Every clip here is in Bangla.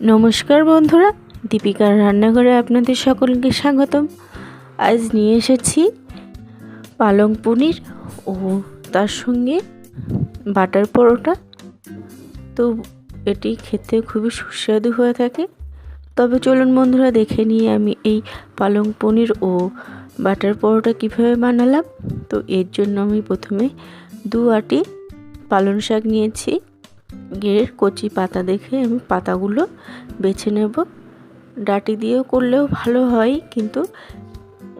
নমস্কার বন্ধুরা, দীপিকার রান্নাঘরে আপনাদের সকলকে স্বাগতম। আজ নিয়ে এসেছি পালং পনির ও তার সঙ্গে বাটার পরোটা। তো এটি খেতে খুবই সুস্বাদু হয়ে থাকে। তবে চলুন বন্ধুরা, দেখে নিয়ে আমি এই পালং পনির ও বাটার পরোটা কীভাবে বানালাম। তো এর জন্য আমি প্রথমে দু আটি পালং শাক নিয়েছি। এর কচি পাতা দেখে আমি পাতাগুলো বেছে নেব। ডাটি দিয়েও করলেও ভালো হয়, কিন্তু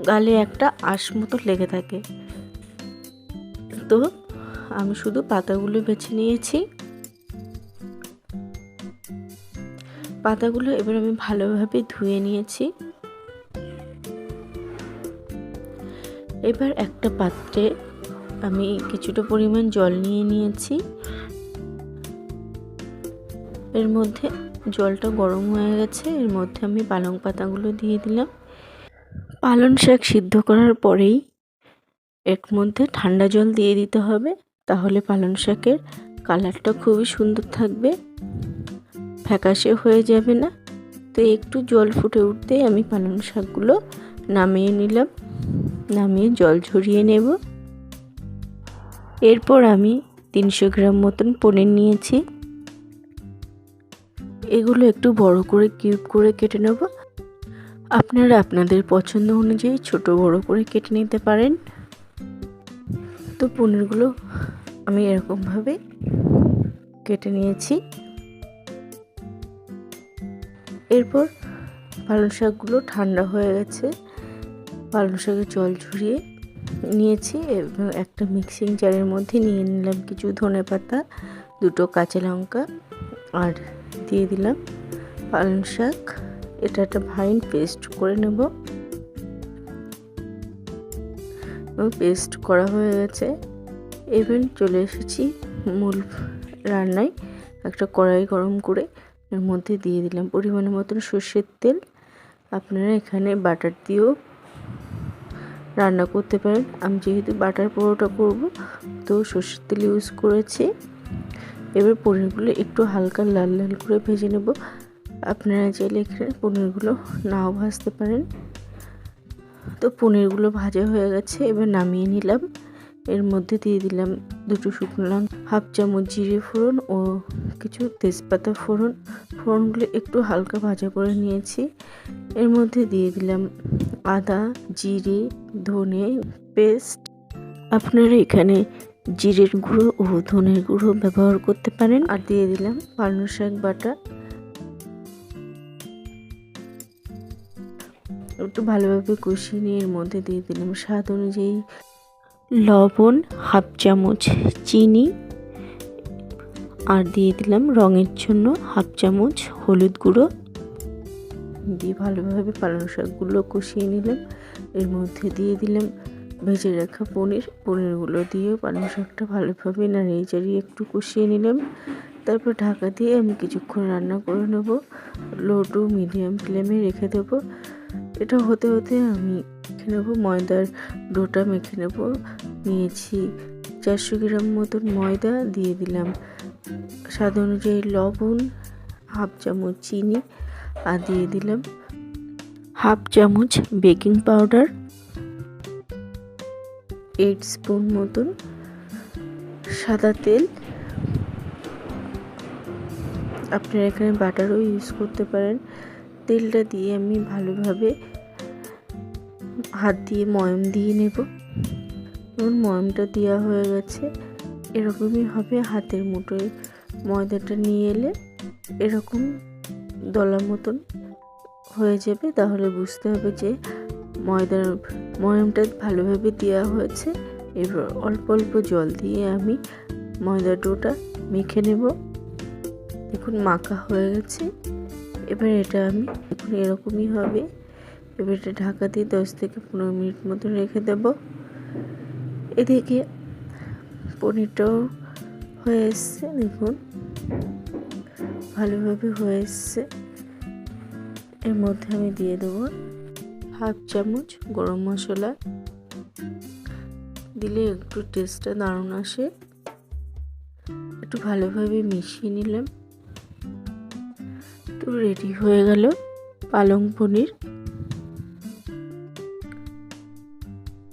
গালে একটা আঁশ মতো লেগে থাকে। তো আমি শুধু পাতাগুলো বেছে নিয়েছি। পাতাগুলো এবার আমি ভালোভাবে ধুয়ে নিয়েছি। এবার একটা পাত্রে আমি কিছুটা পরিমাণ জল নিয়ে নিয়েছি। এর মধ্যে জলটা গরম হয়ে গেছে, এর মধ্যে আমি পালং পাতাগুলো দিয়ে দিলাম। পালং শাক সিদ্ধ করার পরেই এর মধ্যে ঠান্ডা জল দিয়ে দিতে হবে, তাহলে পালং শাকের কালারটা খুবই সুন্দর থাকবে, ফ্যাকাশে হয়ে যাবে না। তো একটু জল ফুটে উঠতেই আমি পালং শাকগুলো নামিয়ে নিলাম, নামিয়ে জল ঝরিয়ে নেব। এরপর আমি তিনশো গ্রাম মতন পনির নিয়েছি। এগুলো একটু বড় করে কিউব করে কেটে নেব। আপনারা আপনাদের পছন্দ অনুযায়ী ছোট, বড় করে কেটে নিতে পারেন। তো পনিরগুলো আমি এরকমভাবে কেটে নিয়েছি। এরপর পালং শাকগুলো ঠান্ডা হয়ে গেছে। পালং শাকের জল ঝরিয়ে নিয়েছি এবং একটা মিক্সিং জারের মধ্যে নিয়ে নিলাম কিছু ধনে পাতা দুটো কাঁচা লঙ্কা আর দিয়ে দিলাম। পালং শাক, এটা একটা ফাইন পেস্ট করে নেব। পেস্ট করা হয়ে গেছে। এবার চলে এসেছি মূল রান্নায়। একটা কড়াই গরম করে এর মধ্যে দিয়ে দিলাম পরিমাণের মতন সর্ষের তেল। আপনারা এখানে বাটার দিয়েও রান্না করতে পারেন। আমি যেহেতু বাটার পরোটা করব, তো সর্ষের তেল ইউজ করেছি। এবার পনিরগুলো একটু হালকা লাল লাল করে ভেজে নেব। আপনারা চাইলে এখানে পনিরগুলো নাও ভাজতে পারেন। তো পনিরগুলো ভাজা হয়ে গেছে, এবার নামিয়ে নিলাম। এর মধ্যে দিয়ে দিলাম দুটো শুকনো লঙ্কা, হাফ চামচ জিরে ফোড়ন ও কিছু তেজপাতা ফোড়ন। ফোড়নগুলো একটু হালকা ভাজা করে নিয়েছি। এর মধ্যে দিয়ে দিলাম আদা, জিরে, ধনে পেস্ট। আপনারা এখানে জিরের গুঁড়ো ও ধনের গুঁড়ো ব্যবহার করতে পারেন। আর দিয়ে দিলাম পালং শাক বাটা। একটু ভালোভাবে কষিয়ে নিয়ে এর মধ্যে দিয়ে দিলাম স্বাদ অনুযায়ী লবণ, হাফ চামচ চিনি, আর দিয়ে দিলাম রঙের জন্য হাফ চামচ হলুদ গুঁড়ো। দিয়ে ভালোভাবে পালং শাকগুলো কষিয়ে নিলাম। এর মধ্যে দিয়ে দিলাম ভেজে রাখা পনির। পনিরগুলো দিয়ে পালং শাকটা ভালোভাবে নাড়িয়ে চাড়িয়ে একটু কষিয়ে নিলাম। তারপর ঢাকা দিয়ে আমি কিছুক্ষণ রান্না করে নেব। লো টু মিডিয়াম ফ্লেমে রেখে দেবো। এটা হতে হতে আমি মেখে নেব ময়দার ডোটা মেখে নেব। নিয়েছি চারশো গ্রাম মতন ময়দা দিয়ে দিলাম। স্বাদ অনুযায়ী লবণ, হাফ চামচ চিনি, আর দিয়ে দিলাম হাফ চামচ বেকিং পাউডার। এইট স্পুন মতন সাদা তেল। আপনারা এখানে বাটারও ইউজ করতে পারেন। তেলটা দিয়ে আমি ভালোভাবে হাত দিয়ে ময়ম দিয়ে নেব। এবং ময়মটা দেওয়া হয়ে গেছে। এরকমই হবে হাতের মুঠোয়। ময়দাটা নিয়ে এলে এরকম দলা মতন হয়ে যাবে। তাহলে বুঝতে হবে যে ময়দার ময়মটা ভালোভাবে দেওয়া হয়েছে। এবার অল্প অল্প জল দিয়ে আমি ময়দা ডোটা মেখে নেব। দেখুন মাখা হয়ে গেছে। এবার এটা আমি দেখুন এরকমই হবে। এবার এটা ঢাকা দিয়ে দশ থেকে পনেরো মিনিট মতো রেখে দেব। এদিকে পনিরটাও হয়ে এসছে, দেখুন। ভালোভাবে হয়ে এসছে। এর মধ্যে আমি দিয়ে দেবো হাফ চামচ গরম মশলা। দিলে একটু টেস্টটা দারুণ আসে। একটু ভালোভাবে মিশিয়ে নিলাম। তো রেডি হয়ে গেল পালং পনির।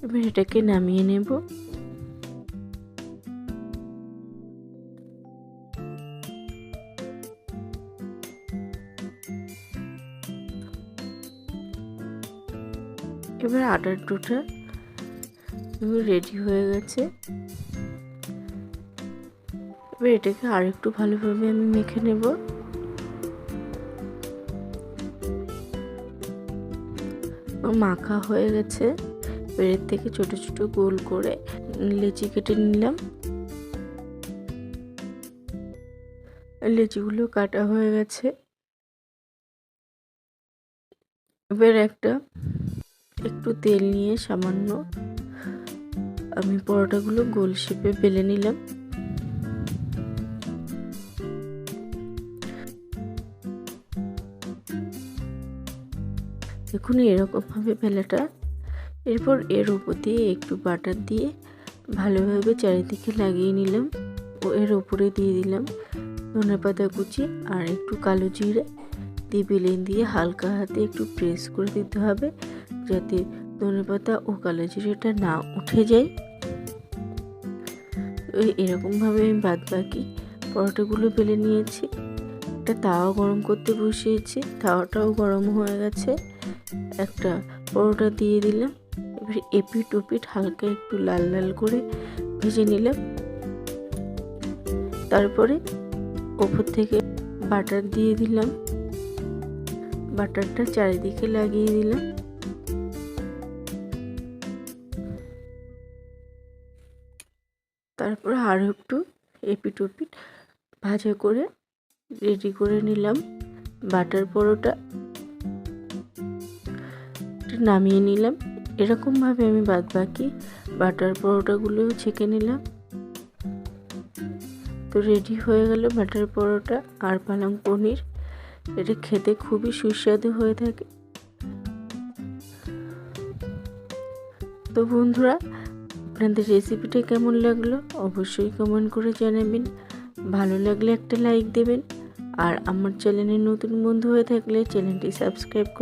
এবার এটাকে নামিয়ে নেব। এবার আটার ডোটা রেডি হয়ে গেছে। এবার এটাকে আর একটু ভালোভাবে আমি মেখে নেব। মাখা হয়ে গেছে। এর থেকে ছোট ছোট গোল করে লেচি কেটে নিলাম। লেচিগুলো কাটা হয়ে গেছে। এবার একটা একটু তেল নিয়ে সামান্য আমি পরোটাগুলো গোল শেপে বেলে নিলাম। দেখুন এরকমভাবে বেলাটা। এরপর এর উপর দিয়ে একটু বাটার দিয়ে ভালোভাবে চারিদিকে লাগিয়ে নিলাম ও এর উপরে দিয়ে দিলাম ধনে পাতা কুচি আর একটু কালো জিরে। দিয়ে বেলেন দিয়ে হালকা হাতে একটু প্রেস করে দিতে হবে। যাতে ধনে পাতা ও কালো জিরেটা না উঠে যায় ওই এরকমভাবে আমি বাদ বাকি পরোটাগুলো বেলে নিয়েছি। একটা তাওয়া গরম করতে বসিয়েছি, তাওয়াটাও গরম হয়ে গেছে। একটা পরোটা দিয়ে দিলাম, এবার এপিট ওপিট হালকা একটু লাল লাল করে ভেজে নিলাম। তারপরে ওপর থেকে বাটার দিয়ে দিলাম। বাটারটা চারিদিকে লাগিয়ে দিলাম। তারপরে আরও একটু এপিট ওপিট ভাজা করে রেডি করে নিলাম। বাটার পরোটা নামিয়ে নিলাম। এরকমভাবে আমি বাদ বাকি বাটার পরোটাগুলোও ছেঁকে নিলাম। তো রেডি হয়ে গেল বাটার পরোটা আর পালং পনির। এটা খেতে খুবই সুস্বাদু হয়ে থাকে। তো বন্ধুরা আপনাদের রেসিপিটা কেমন লাগল অবশ্যই কমেন্ট করে জানাবেন। ভালো লাগলে একটা লাইক দেবেন। আর আমার চ্যানেলে নতুন বন্ধু হয়ে থাকলে চ্যানেলটি সাবস্ক্রাইব করে